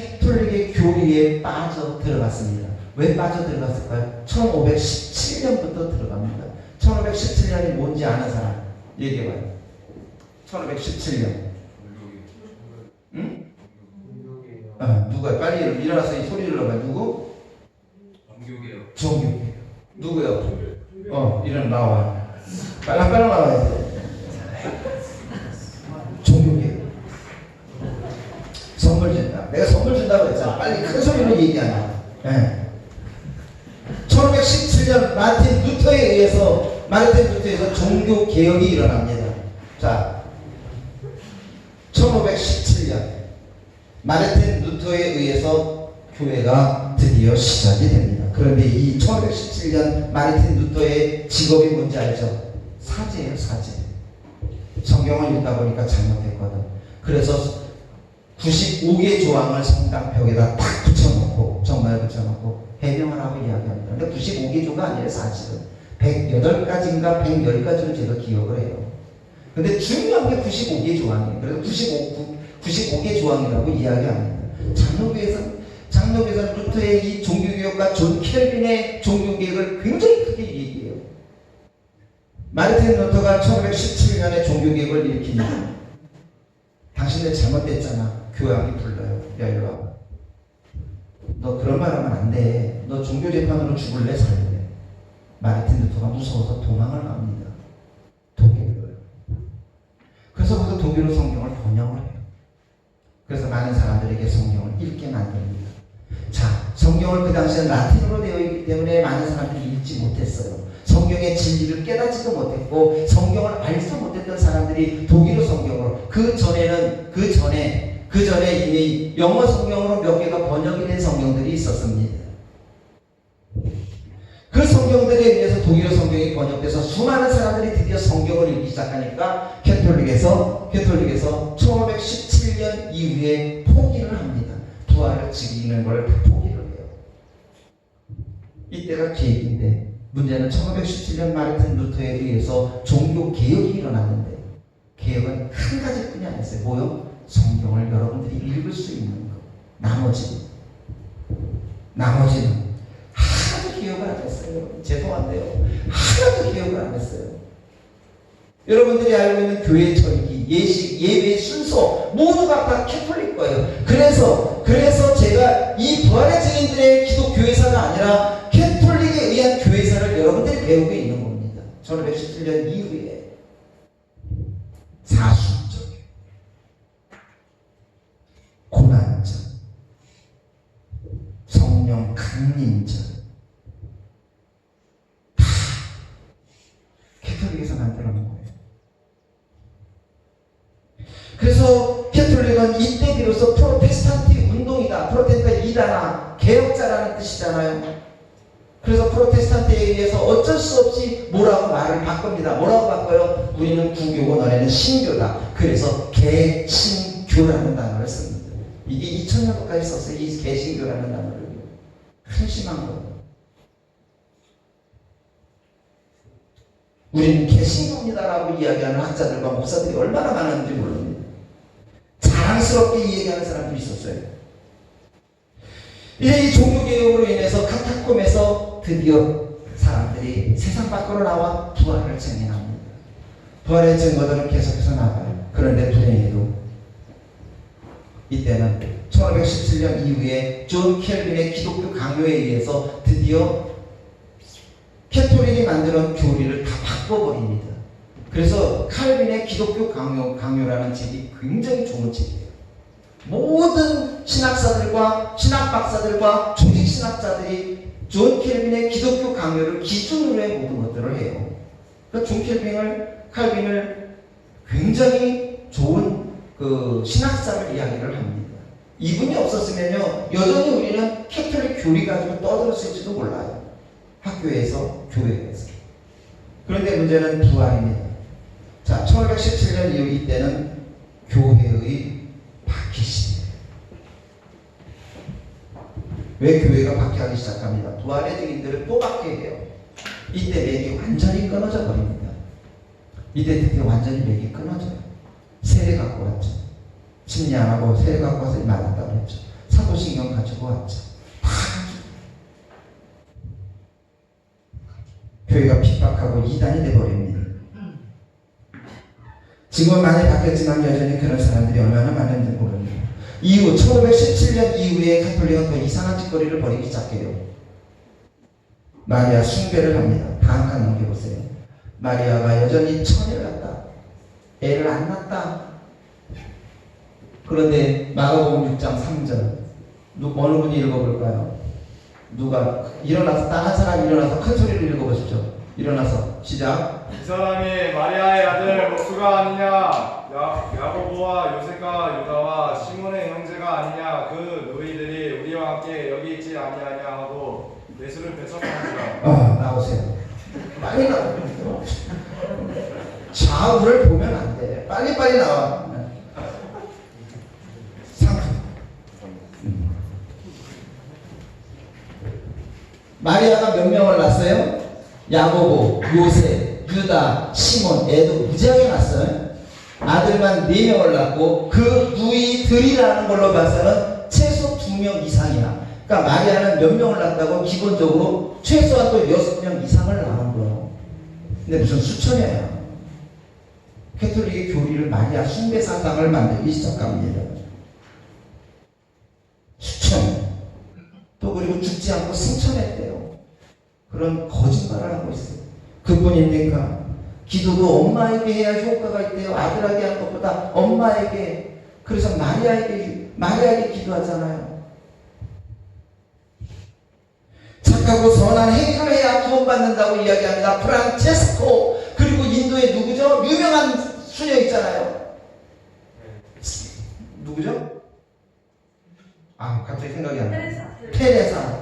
캐톨릭의 교리에 빠져 들어갔습니다. 왜 빠져 들어갔을까요? 1517년부터 들어갑니다. 1517년이 뭔지 아는 사람 얘기해봐요. 1517년. 응? 아, 누가 빨리 일어나서 이 소리를 넣어봐. 누구? 종교개혁 종교. 누구요? 어, 일어나 나와. 빨리 나와야 돼. 종교계. 선물 준다. 내가 선물 준다고 했잖아. 빨리 큰 소리로 얘기하냐. 예. 1517년 마틴 루터에 의해서 마르틴 루터에서 종교 개혁이 일어납니다. 자, 1517년 마르틴 루터에 의해서 교회가 드디어 시작이 됩니다. 그런데 이 1517년 마르틴 루터의 직업이 뭔지 알죠? 사제예요, 사제. 성경을 읽다 보니까 잘못했거든. 그래서 95개 조항을 성당벽에다 딱 붙여놓고 정말 붙여놓고 해명을 하고 이야기합니다. 근데 95개 조가 아니에요, 사실은. 108가지인가 110가지로 제가 기억을 해요. 근데 중요한 게 95개 조항이에요. 그래서 95, 95개 조항이라고 이야기합니다. 장로교에서 장로교에서 루터의 이 종교개혁과 존 켈빈의 종교개혁을 굉장히 크게 얘기해요. 마르틴 루터가 1517년에 종교개혁을 일으키니 당신들 잘못됐잖아. 교황이 불러요. 야, 이리 와. 너 그런 말 하면 안 돼. 너 종교 재판으로 죽을래, 살래? 마르틴 루터가 무서워서 도망을 갑니다. 독일로요. 그래서 거기서 독일어 성경을 번역을 해요. 그래서 많은 사람들에게 성경을 읽게 만듭니다. 자, 성경을 그 당시에 라틴어로 되어 있기 때문에 많은 사람들이 읽지 못했어요. 성경의 진리를 깨닫지도 못했고 성경을 알지도 못했던 사람들이 독일어 성경으로 그 전에는 그 전에 그 전에 이미 영어 성경으로 몇 개가 번역이 된 성경들이 있었습니다. 그 성경들에 의해서 독일어 성경이 번역돼서 수많은 사람들이 드디어 성경을 읽기 시작하니까 캐톨릭에서 캐톨릭에서 1517년 이후에 포기를 합니다. 부활을 지키는 걸 포기를 해요. 이때가 계획인데 문제는 1517년 마르틴 루터에 의해서 종교 개혁이 일어났는데 개혁은 한 가지뿐이 아니었어요. 뭐요? 성경을 여러분들이 읽을 수 있는 것. 나머지 나머지는 하나도 기억을 안 했어요. 죄송한데요. 하나도 기억을 안 했어요. 여러분들이 알고 있는 교회 절기, 예식, 예배 순서 모두가 다 캐톨릭 거예요. 그래서 그래서 제가 이 부활의 증인들의 기독 교회사가 아니라 캐톨릭에 의한 교회사를 여러분들이 배우고 있는 겁니다. 1517년 이후에 사순절, 고난절, 성령 강림절 다 캐톨릭에서 만들어 놓은 거예요. 그래서 캐톨릭은 이때 비로소 프로테스탄트 운동이다. 프로테스탄트 이다나 개혁자라는 뜻이잖아요. 그래서 프로테스탄트에 의해서 어쩔 수 없이 뭐라고 말을 바꿉니다. 뭐라고 바꿔요? 우리는 구교고 너네는 신교다. 그래서 개신교라는 단어를 씁니다. 이게 2000년도까지 썼어요. 이 개신교라는 단어를. 한심한 거예요. 우리는 개신교입니다라고 이야기하는 학자들과 목사들이 얼마나 많았는지 모릅니다. 자랑스럽게 이 얘기하는 사람들이 있었어요. 이제 이 종교개혁으로 인해서 카타콤에서 드디어 사람들이 세상 밖으로 나와 부활을 증명합니다. 부활의 증거들은 계속해서 나가요. 그런데 불행히도 이때는 1517년 이후에 존 켈빈의 기독교 강요에 의해서 드디어 캐톨릭이 만드는 교리를 다 바꿔버립니다. 그래서 칼빈의 기독교 강요, 강요라는 책이 굉장히 좋은 책이에요. 모든 신학사들과 신학박사들과 조직신학자들이 존 켈빈의 기독교 강요를 기준으로 해 모든 것들을 해요. 그러니까 존 켈빈을, 칼빈을 굉장히 좋은 그 신학사를 이야기를 합니다. 이분이 없었으면요, 여전히 우리는 캐톨릭 교리 가지고 떠들었을지도 몰라요. 학교에서, 교회에서. 그런데 문제는 부활입니다. 자, 1517년 이후 이때는 교회의 시대예요. 왜 교회가 박해하기 시작합니다? 부활의 증인들을 또 박해해요. 이때 맥이 완전히 끊어져 버립니다. 이때 드디어 완전히 맥이 끊어져요. 세례 갖고 왔죠. 심리 안 하고 세례 갖고 와서 맞았다고 했죠. 사도 가지고 왔죠. 다 교회가 핍박하고 이단이 돼버립니다. 지금은 많이 바뀌었지만 여전히 그런 사람들이 얼마나 많은지 모릅니다. 이후 1517년 이후에 가톨릭은 더 이상한 짓거리를 벌이기 시작해요. 마리아 숭배를 합니다. 칸 넘겨보세요. 마리아가 여전히 처녀를 갖다 애를 안 낳았다. 그런데 마가복음 6장 3절 누, 어느 분이 읽어볼까요? 누가 일어나서 딱 한 사람 일어나서 큰 소리로 읽어보십시오. 일어나서 시작. 이 사람이 마리아의 아들 목수가 아니냐 야, 야고보와 요셉과 유다와 시몬의 형제가 아니냐 그 너희들이 우리와 함께 여기 있지 아니하냐 하고 예수를 배척하니라 아 나오세요. 빨리 나와. 좌우를 보면 안 돼. 빨리 빨리 나와. 음. 마리아가 몇 명을 낳았어요? 야고보, 요셉, 유다, 시몬, 애도 무지하게 낳았어요. 아들만 네 명을 낳고 그 누이들이라는 걸로 봐서는 최소 두명 이상이야. 그러니까 마리아는 몇 명을 낳았다고 기본적으로 최소한 또 여섯 명 이상을 낳은 거예요. 근데 무슨 수천이야. 캐톨릭의 교리를 마리아 숭배 사상을 만들기 시작합니다. 수천. 또 그리고 죽지 않고. 그런 거짓말을 하고 있어요. 그뿐입니까? 기도도 엄마에게 해야 효과가 있대요. 아들에게 하는 것보다 엄마에게. 그래서 마리아에게, 마리아에게 기도하잖아요. 착하고 선한 행위를 해야 구원받는다고 이야기합니다. 프란체스코. 그리고 인도의 누구죠? 유명한 수녀 있잖아요. 누구죠? 아, 갑자기 생각이 안 나. 테레사.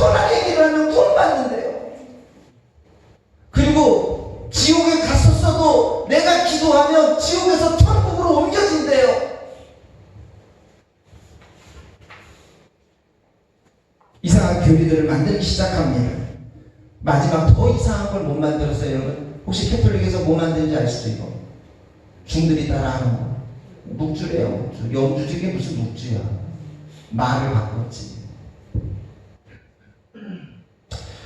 선한 행위를 하면 구원받는데요. 그리고 지옥에 갔었어도 내가 기도하면 지옥에서 천국으로 옮겨진대요. 이상한 교리들을 만들기 시작합니다. 마지막 더 이상한 걸 못 만들었어요, 여러분. 혹시 캐톨릭에서 뭐 만드는지 아시죠, 이거? 중들이 따라하는 거. 묵주래요, 묵주. 영주 중에 무슨 묵주야. 말을 바꿨지.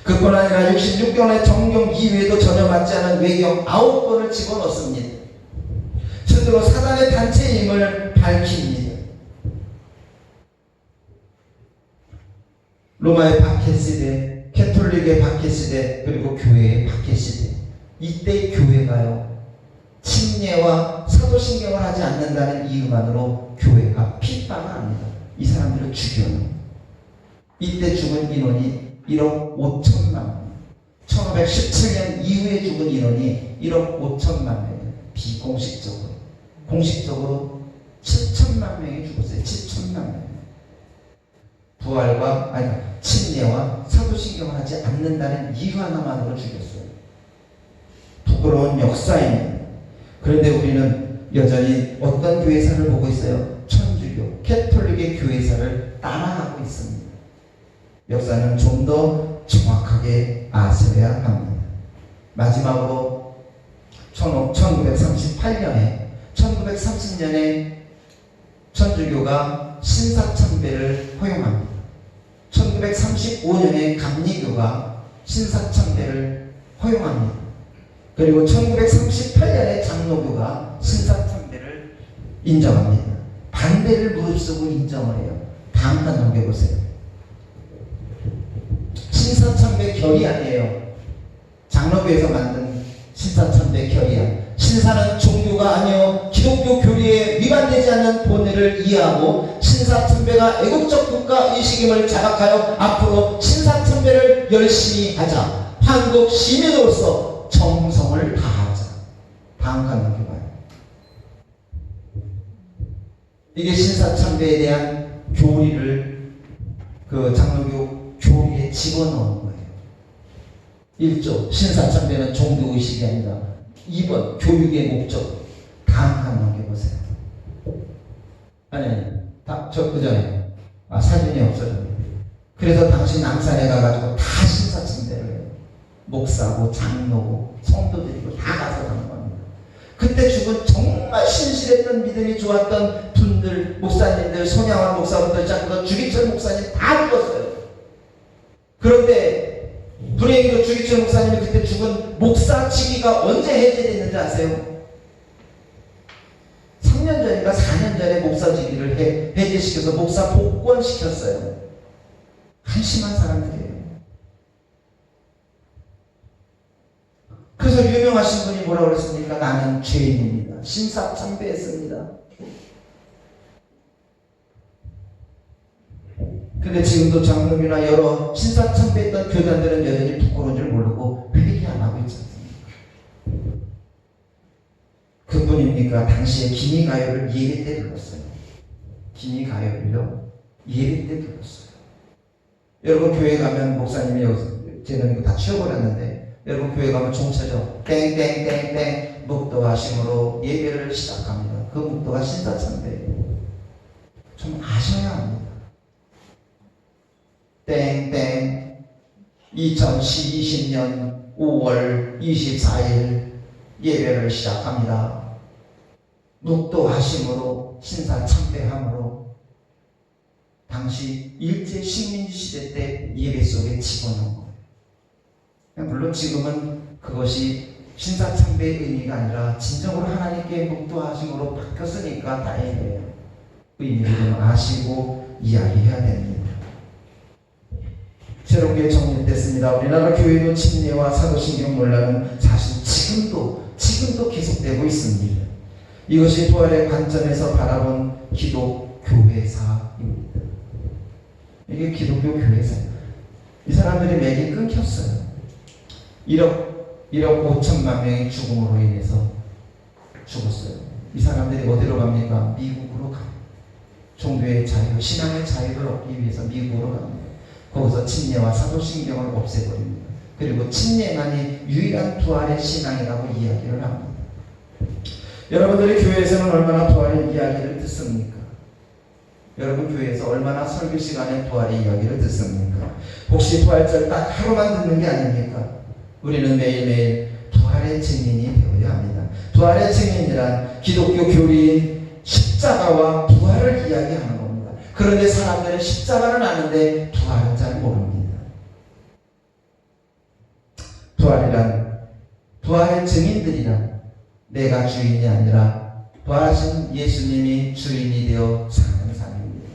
그뿐 아니라 66권의 정경 이외에도 전혀 맞지 않은 외경 9권을 집어넣습니다. 스스로 사단의 단체임을 밝힙니다. 로마의 박해시대, 캐톨릭의 박해시대, 그리고 교회의 박해시대. 이때 교회가요, 침례와 사도신경을 하지 않는다는 이유만으로 교회가 핍박을 합니다. 이 사람들을 죽여요. 이때 죽은 인원이 1억 5천만 명. 1517년 이후에 죽은 인원이 1억 5천만 명. 비공식적으로. 공식적으로 7천만 명이 죽었어요. 7천만 명. 부활과, 아니, 침례와 사도신경을 하지 않는다는 이유 하나만으로 죽였어요. 부끄러운 역사입니다. 그런데 우리는 여전히 어떤 교회사를 보고 있어요? 천주교, 캐톨릭의 교회사를 따라가고 있습니다. 역사는 좀 더 정확하게 아셔야 합니다. 마지막으로 1938년에 1930년에 천주교가 신사참배를 허용합니다. 1935년에 감리교가 신사참배를 허용합니다. 그리고 1938년에 장로교가 신사참배를 인정합니다. 반대를 무릅쓰고 인정을 해요. 다음 단 넘겨보세요. 신사참배 결의안이에요. 장로교에서 만든 신사참배 결의안. 신사는 종교가 아니요 기독교 교리에 위반되지 않는 본의를 이해하고 신사참배가 애국적 국가 의식임을 자각하여 앞으로 신사참배를 열심히 하자. 한국 시민으로서 정성을 다하자. 다음 칸 넘겨봐요. 이게 신사참배에 대한 교리를 그 장로교 집어넣은 거예요. 1조 신사참배는 종교의식이 아니라 2번 교육의 목적 칸 넘겨보세요. 아니 다저그 전에 아 사진이 없어졌네. 그래서 당시 남산에 가가지고 다 신사참배를 해요. 목사고 장로고 성도들이고 다 가서 하는 겁니다. 그때 죽은 정말 신실했던 믿음이 좋았던 분들 목사님들, 손양환 목사부터 시작해서 주기철 목사님 다 죽었어요. 그런데 불행히도 주기철 목사님이 그때 죽은 목사 직위가 언제 해제됐는지 아세요? 3년 전인가 4년 전에 목사 직위를 해, 해제시켜서 목사 복권시켰어요. 한심한 사람들이에요. 그래서 유명하신 분이 뭐라고 그랬습니까? 나는 죄인입니다. 신사참배했습니다. 근데 지금도 장로이나 여러 신사참배했던 교단들은 여전히 부끄러운 줄 모르고 회개 안 하고 있지 않습니까? 그뿐입니까? 당시에 기니가요를 예배 때 불렀어요. 기니가요를요 예배 때 불렀어요. 여러분 교회 가면 목사님이 여기서 쟤는 이거 다 치워버렸는데 여러분 교회 가면 종차죠. 땡땡땡땡 묵도하심으로 예배를 시작합니다. 그 묵도가 신사참배예요. 좀 아셔야 합니다. 땡땡 2020년 5월 24일 예배를 시작합니다. 묵도하심으로 신사참배함으로 당시 일제 식민지 시대 때 예배 속에 집어넣은 거예요. 물론 지금은 그것이 신사참배의 의미가 아니라 진정으로 하나님께 묵도하심으로 바뀌었으니까 다행이에요. 의미를 좀 아시고 이야기해야 됩니다. 새롭게 정립됐습니다. 우리나라 교회도 침례와 사도신경 논란은 사실 지금도 지금도 계속되고 있습니다. 이것이 부활의 관점에서 바라본 기독 교회사입니다. 이게 기독교 교회사예요. 이 사람들이 맥이 끊겼어요. 1억 1억 5천만 명이 죽음으로 인해서 죽었어요. 이 사람들이 어디로 갑니까? 미국으로 가요. 종교의 자유, 신앙의 자유를 얻기 위해서 미국으로 갑니다. 거기서 침례와 사도신경을 없애버립니다. 그리고 침례만이 유일한 부활의 신앙이라고 이야기를 합니다. 여러분들이 교회에서는 얼마나 부활의 이야기를 듣습니까? 여러분 교회에서 얼마나 설교 시간에 부활의 이야기를 듣습니까? 혹시 부활절 딱 하루만 듣는 게 아닙니까? 우리는 매일매일 부활의 증인이 되어야 합니다. 부활의 증인이란 기독교 교리인 십자가와 부활을 이야기하는 겁니다. 그런데 사람들은 십자가는 아는데 부활은 잘 모릅니다. 부활이란 부활의 증인들이란 내가 주인이 아니라 부활하신 예수님이 주인이 되어 사는 삶입니다.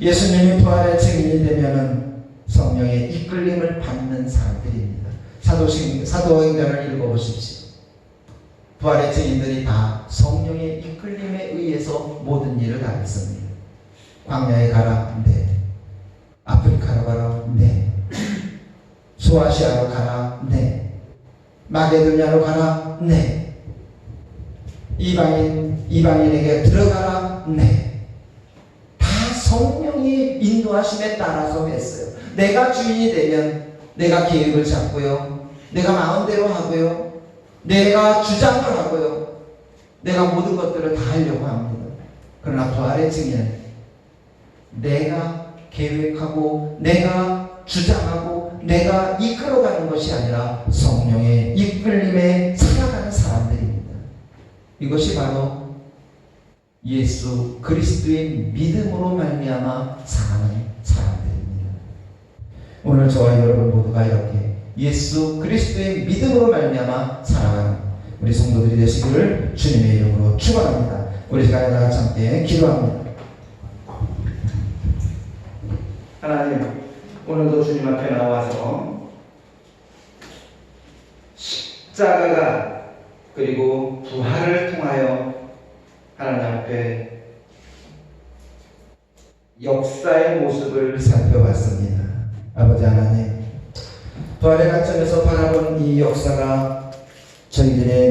예수님이 부활의 증인이 되면은 성령의 이끌림을 받는 사람들입니다. 사도신 사도행전을 읽어보십시오. 부활의 증인들이 다 성령의 이끌림에 의해서 모든 일을 다 했습니다. 광야에 가라, 네. 아프리카로 가라, 네. 소아시아로 가라, 네. 마게도냐로 가라, 네. 이방인, 이방인에게 들어가라, 네. 다 성령이 인도하심에 따라서 했어요. 내가 주인이 되면 내가 계획을 잡고요. 내가 마음대로 하고요. 내가 주장을 하고요. 내가 모든 것들을 다 하려고 합니다. 그러나 부활의 증인 내가 계획하고 내가 주장하고 내가 이끌어가는 것이 아니라 성령의 이끌림에 살아가는 사람들입니다. 이것이 바로 예수 그리스도의 믿음으로 말미암아 살아가는 사람들입니다. 오늘 저와 여러분 모두가 이렇게 예수 그리스도의 믿음으로 말미암아 살아가는 우리 성도들이 되시기를 주님의 이름으로 축원합니다. 우리 시간에 다 함께 기도합니다. 하나님, 오늘도 주님 앞에 나와서 십자가가 그리고 부활을 통하여 하나님 앞에 역사의 모습을 살펴봤습니다. 아버지 하나님, 부활의 관점에서 바라본 이 역사가 저희들의